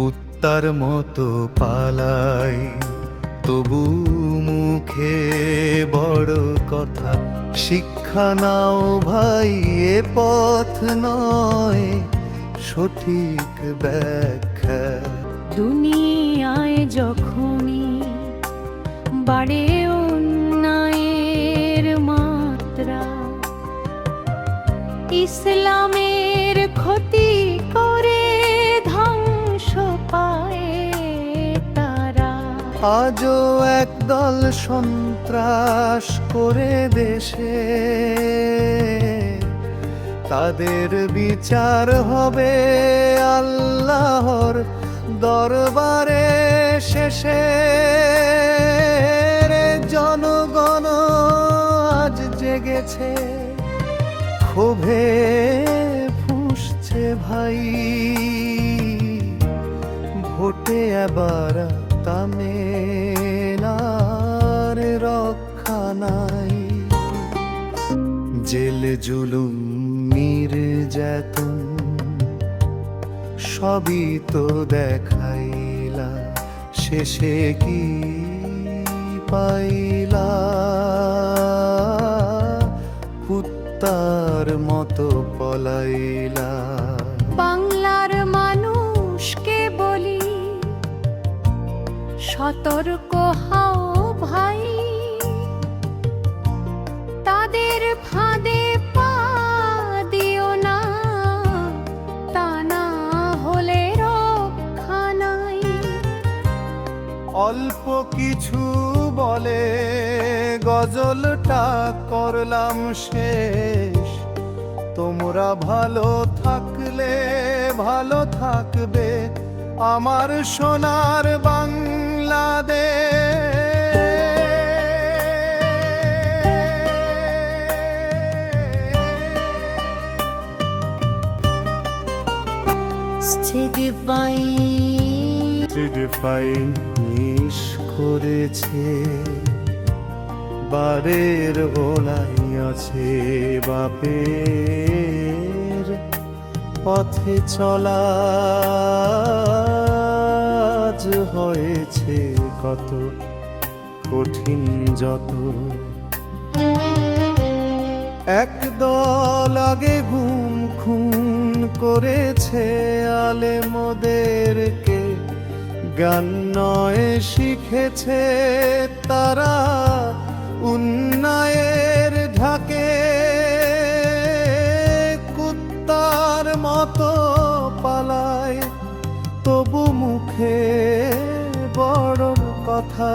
কুত্তার মতো পালাই। তবু মুখে বড় কথা, শিক্ষা নাও ভাই, এ পথ নয় সঠিক ব্যাখ্যা। দুনিয়ায় যখনই বাড়ে অন্যায়ের মাত্রা, ইসলামের ক্ষতি করে আজও একদল সন্ত্রাস করে দেশে। তাদের বিচার হবে আল্লাহর দরবারে শেষে। জনগণ আজ জেগেছে, ক্ষোভে ফুসছে ভাই। ভোটে এবার তামেলার রক্ষা নাই। জেল জুলুম নির্যাতন সবই তো দেখাইলা, শেষে কি পাইলা? কুত্তার মতো পলাইলা। বাংলার মানুষকে সতর্ক হও ভাই। তাদের ফাঁদে পা দিও না হলে রক্ষা নাই। অল্প কিছু বলে গজলটা করলাম শেষ। তোমরা ভালো থাকলে, ভালো থাকবে আমার সোনার বাংলাদেশ। মিস করেছে বারের গোলাই আছে বাপের পথে চলা আজ হয়েছে কত কঠিন যত। একদল আগে গুম খুন করেছে আলে মোদেরকে গান নয় শিখেছে তারা কথা।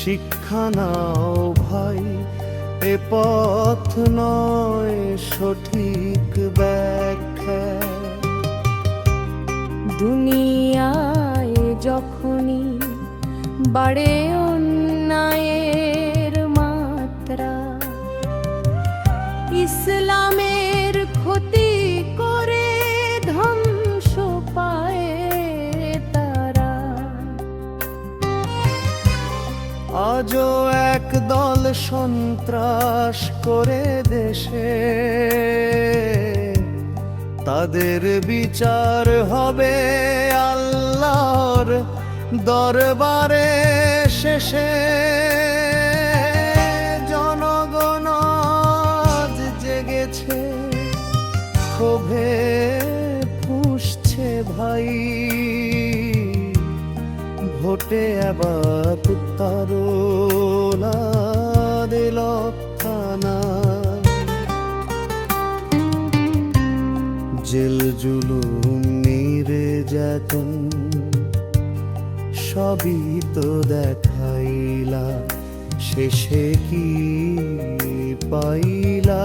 শিক্ষা নাও ভাই, এ পথ নয় সঠিক ব্যাখ্যা। দুনিয়ায় যখনই বাড়ে অন্যায়ের মাত্রা ইসলামের আজও একদল সন্ত্রাস করে দেশে। তাদের বিচার হবে আল্লাহর দরবারে শেষে। ভোটে আবার না দিল থানা। জেল জুলুম নির্যাতন সবই তো দেখাইলা শেষে কি পাইলা?